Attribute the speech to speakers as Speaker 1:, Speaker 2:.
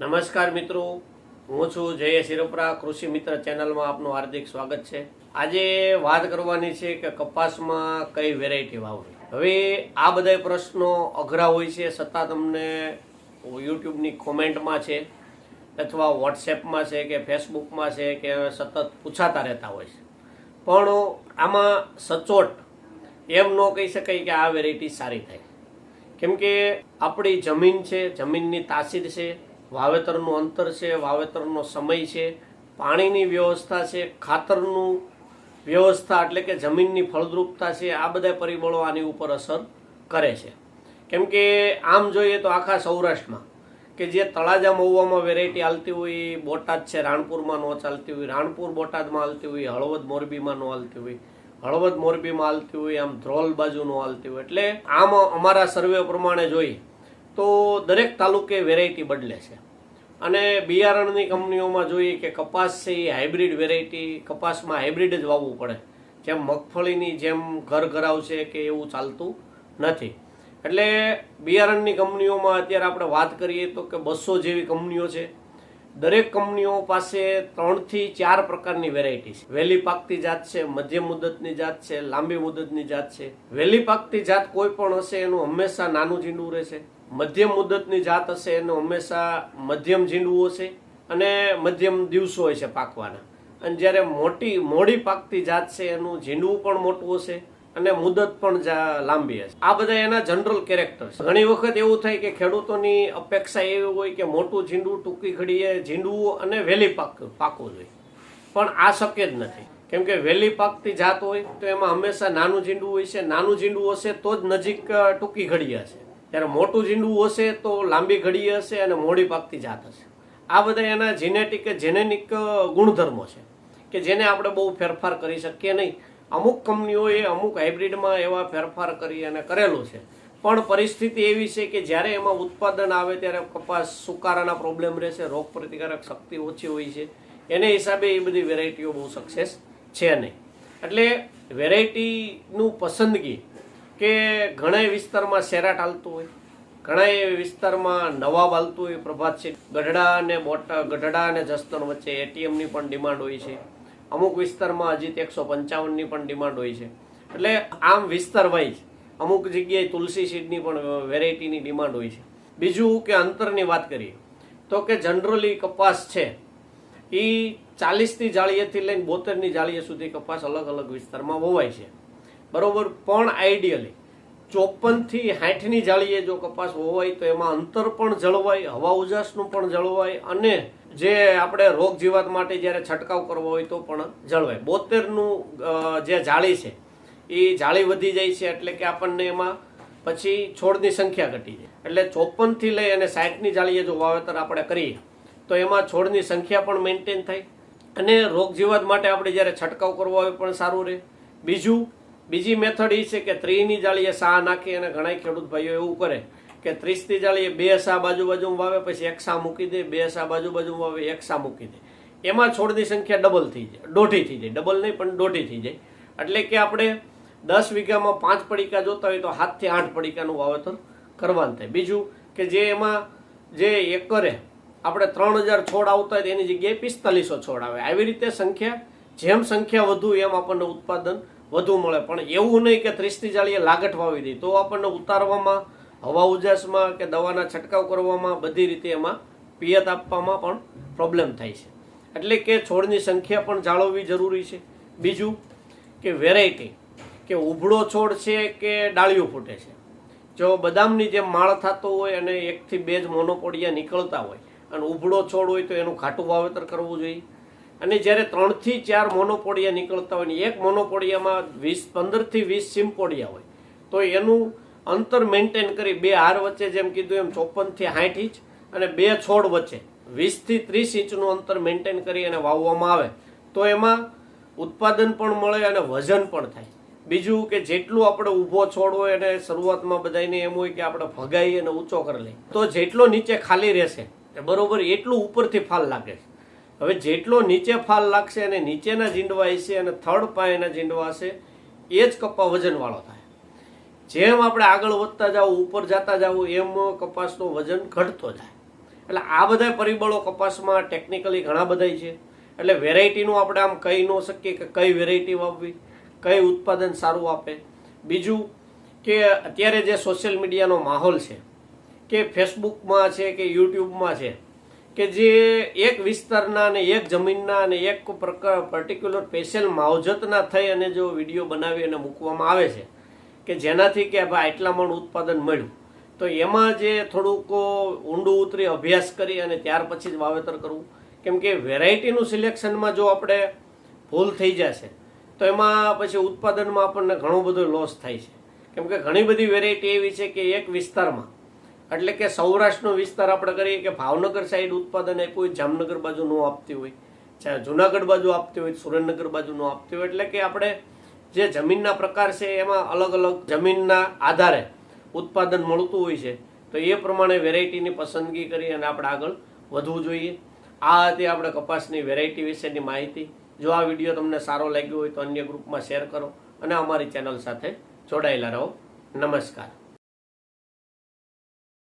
Speaker 1: નમસ્કાર મિત્રો. હું છું જય શિરોપરા કૃષિ મિત્ર ચેનલમાં આપનું હાર્દિક સ્વાગત છે. આજે વાત કરવાની છે કે કપાસમાં કઈ વેરાયટી વાવવી. હવે આ બધા પ્રશ્નો અઘરા હોય છે, છતાં તમને યુટ્યુબની કોમેન્ટમાં છે, અથવા વોટ્સએપમાં છે કે ફેસબુકમાં છે કે સતત પૂછાતા રહેતા હોય છે. પણ આમાં સચોટ એમ ન કહી શકાય કે આ વેરાયટી સારી થાય. કેમ કે આપણી જમીન છે, જમીનની તાસીર છે વાવેતરનું અંતર છે, વાવેતરનો સમય છે, પાણીની વ્યવસ્થા છે, ખાતરનું વ્યવસ્થા એટલે કે જમીનની ફળદ્રુપતા છે, આ બધા પરિબળો આની ઉપર અસર કરે છે. કેમ કે આમ જોઈએ તો આખા સૌરાષ્ટ્રમાં કે જે તળાજા મહુવામાં વેરાયટી હાલતી હોય બોટાદ છે, રાણપુરમાં ન ચાલતી હોય, રાણપુર બોટાદમાં હાલતી હોય, હળવદ મોરબીમાં ન હાલતી હોય, હળવદ મોરબીમાં હાલતી હોય, આમ ધ્રોલ બાજુ ન હાલતી હોય. એટલે આમ અમારા સર્વે પ્રમાણે જોઈએ તો દરેક તાલુકે વેરાયટી બદલે છે. અને બિયારણની કંપનીઓમાં જોઈએ કે કપાસ છે એ હાઇબ્રિડ વેરાયટી કપાસમાં હાઇબ્રિડ જ વાવવું પડે. જેમ મગફળીની જેમ ઘર ઘરાવ છે કે એવું ચાલતું નથી. એટલે બિયારણની કંપનીઓમાં અત્યારે આપણે વાત કરીએ તો કે બસો જેવી કંપનીઓ છે. દરેક કંપનીઓ પાસે ત્રણથી ચાર પ્રકારની વેરાયટી છે. વહેલી પાકતી જાત છે, મધ્યમ મુદતની જાત છે, લાંબી મુદતની જાત છે. વહેલી પાકતી જાત કોઈ પણ હશે, એનું હંમેશા નાનું ઝીંડું રહેશે. મધ્યમ મુદતની જાત હશે એનું હંમેશા મધ્યમ ઝીંડવું હશે અને મધ્યમ દિવસો હોય છે પાકવાના. અને જ્યારે મોટી, મોડી પાકતી જાત છે, એનું ઝીંડવું પણ મોટું હશે અને મુદત પણ લાંબી હશે. આ બધા એના જનરલ કેરેક્ટર ઘણી વખત એવું થાય કે ખેડૂતોની અપેક્ષા એવી હોય કે મોટું ઝીંડું ટૂંકી ઘડીએ ઝીંડવું અને વહેલી પાક, પાકવું જોઈએ. પણ આ શક્ય જ નથી. કેમ કે વહેલી પાકતી જાત હોય તો એમાં હંમેશા નાનું ઝીંડું હોય છે નાનું ઝીંડું હશે તો જ નજીક ટૂંકી ઘડી હશે. જ્યારે મોટું ઝીંડું હશે તો લાંબી ઘડી હશે અને મોડી પાકતી જાત હશે. આ બધા એના જીનેટિક જેનેનિક ગુણધર્મો છે કે જેને આપણે બહુ ફેરફાર કરી શકીએ નહીં. અમુક કંપનીઓએ અમુક હાઇબ્રિડમાં એવા ફેરફાર કરી અને કરેલું છે. પણ પરિસ્થિતિ એવી છે કે જ્યારે એમાં ઉત્પાદન આવે ત્યારે કપાસ સુકારાના પ્રોબ્લેમ રહેશે, રોગ પ્રતિકારક શક્તિ ઓછી હોય છે. એને હિસાબે એ બધી વેરાયટીઓ બહુ સક્સેસ છે નહીં. એટલે વેરાયટીનું પસંદગી કે ઘણા વિસ્તારમાં સેરાટ હાલતું હોય ઘણા વિસ્તારમાં નવાબ હાલતું હોય પ્રભાત છે. ગઢડા અને બોટા ગઢડા અને જસદણ વચ્ચે એટીએમની પણ ડિમાન્ડ હોય છે. અમુક વિસ્તારમાં અજીત એકસો પંચાવનની પણ ડિમાન્ડ હોય છે. એટલે આમ વિસ્તાર વાઇઝ અમુક જગ્યાએ તુલસી સીડની પણ વેરાયટીની ડિમાન્ડ હોય છે. બીજું કે અંતરની વાત કરીએ, તો કે જનરલી કપાસ છે એ ચાલીસની જાળીએથી લઈને બોતેરની જાળીએ સુધી કપાસ અલગ અલગ વિસ્તારમાં વવાય છે. બરોબર? પણ આઈડિયલી ચોપનથી હાઠની જાળીએ જો કપાસ હોવાય તો એમાં અંતર પણ જળવાય, હવા ઉજાસનું પણ જળવાય અને જે આપણે રોગ જીવાત માટે જ્યારે છંટકાવ કરવો હોય તો પણ જળવાય. બોતેરનું જે જાળી છે એ જાળી વધી જાય છે એટલે કે આપણને એમાં પછી છોડની સંખ્યા ઘટી જાય. એટલે ચોપનથી લઈ અને સાઠની જાળીએ જો વાવેતર આપણે કરીએ, તો એમાં છોડની સંખ્યા પણ મેન્ટેન થાય અને રોગ જીવાત માટે આપણે જ્યારે છંટકાવ કરવો હોય પણ સારું રહે. બીજું બીજી મેથડ એ છે કે ત્રીની જાળીએ સા નાખી અને ઘણા ખેડૂત ભાઈઓ એવું કરે કે ત્રીસની જાળીએ બે સા બાજુ બાજુ વાવે, પછી એક સા મૂકી દે, બે સા બાજુ બાજુ વાવે, એક સા મૂકી દે. એમાં છોડની સંખ્યા ડબલ થઈ જાય, દોઢી થઈ જાય ડબલ નહીં, પણ દોઢી થઈ જાય. એટલે કે આપણે દસ વીઘામાં પાંચ પડીકા જોતા હોય તો સાતથી આઠ પડીકાનું વાવેતર કરવાનું થાય. બીજું કે જે એમાં જે એકરે આપણે ત્રણ હજાર છોડ આવતા હોય એની જગ્યાએ પિસ્તાલીસો છોડ આવે. આવી રીતે સંખ્યા, જેમ સંખ્યા વધુ, એમ આપણને ઉત્પાદન વધુ મળે. પણ એવું નહીં કે ત્રીસથી જાળીએ લાગટ વાવી દઈ તો આપણને ઉતારવામાં, હવા ઉજાસમાં કે દવાના છંટકાવ કરવામાં બધી રીતે એમાં પિયત આપવામાં પણ પ્રોબ્લેમ થાય છે. એટલે કે છોડની સંખ્યા પણ જાળવવી જરૂરી છે. બીજું કે વેરાયટી કે ઉભળો છોડ છે કે ડાળીઓ ફૂટે છે. જો બદામની જેમ માળ થતો હોય અને એકથી બે જ મોનોપોડિયા નીકળતા હોય અને ઉભળો છોડ હોય તો એનું ખાટું વાવેતર કરવું જોઈએ. અને જ્યારે ત્રણથી ચાર મોનોપોડિયા નીકળતા હોય ને એક મોનોપોડિયામાં વીસ, પંદરથી વીસ સિમ્પોડિયા હોય, તો એનું અંતર મેન્ટેન કરી બે હાર વચ્ચે જેમ કીધું એમ ચોપનથી સાઠ ઇંચ અને બે છોડ વચ્ચે વીસથી ત્રીસ ઇંચનું અંતર મેન્ટેન કરી અને વાવવામાં આવે, તો એમાં ઉત્પાદન પણ મળે અને વજન પણ થાય. બીજું કે જેટલું આપણે ઊભો છોડ હોય અને શરૂઆતમાં બધાને એમ હોય કે આપણે ભગાઈ અને ઊંચો કરી લઈએ, તો જેટલો નીચે ખાલી રહેશે બરોબર એટલું ઉપરથી ફાલ લાગે છે. હવે જેટલો નીચે ફાલ લાગશે અને નીચેના જીંડવા હશે અને થર્ડ પાયાના જીંડવા હશે, એ જ કપ્પા વજનવાળો થાય. જેમ આપણે આગળ વધતા જાવ ઉપર જતા જાઓ, એમ કપાસનું વજન ઘટતો જાય. એટલે આ બધા પરિબળો કપાસમાં ટેકનિકલી ઘણા બધા છે. એટલે વેરાયટીનું આપણે આમ કહી ન શકીએ કે કઈ વેરાયટી વાવવી, કઈ ઉત્પાદન સારું આપે. બીજું કે અત્યારે જે સોશિયલ મીડિયાનો માહોલ છે, કે ફેસબુકમાં છે, કે યુટ્યુબમાં છે કે જે એક વિસ્તારના અને એક જમીનના અને એક પર્ટિક્યુલર સ્પેશિયલ માવજતના થઈ અને જો વીડિયો બનાવી અને મૂકવામાં આવે છે, કે જેનાથી કે ભાઈ આટલા મણ ઉત્પાદન મળ્યું, તો એમાં જે થોડુંક ઊંડું ઉતરી અભ્યાસ કરી અને ત્યાર પછી જ વાવેતર કરવું. કેમ કે વેરાયટીનું સિલેક્શનમાં જો આપણે ભૂલ થઈ જશે, તો એમાં પછી ઉત્પાદનમાં આપણને ઘણો બધો લોસ થાય છે. કેમ કે ઘણી બધી વેરાયટી એવી છે કે એક વિસ્તારમાં એટલે કે સૌરાષ્ટ્રનો વિસ્તાર આપણે કરીએ કે ભાવનગર સાઈડ ઉત્પાદન આપ્યું હોય, જામનગર બાજુ ન આપતી હોય જુનાગઢ બાજુ આપતી હોય, સુરેન્દ્રનગર બાજુ ન આપતી હોય. એટલે કે આપણે જે જમીનના પ્રકાર છે એમાં અલગ અલગ જમીનના આધારે ઉત્પાદન મળતું હોય છે. તો એ પ્રમાણે વેરાયટીની પસંદગી કરી અને આપણે આગળ વધવું જોઈએ. આ હતી આપણે કપાસની વેરાયટી વિશેની માહિતી. જો આ વીડિયો તમને સારો લાગ્યો હોય તો અન્ય ગ્રુપમાં શેર કરો અને અમારી ચેનલ સાથે જોડાયેલા રહો. નમસ્કાર.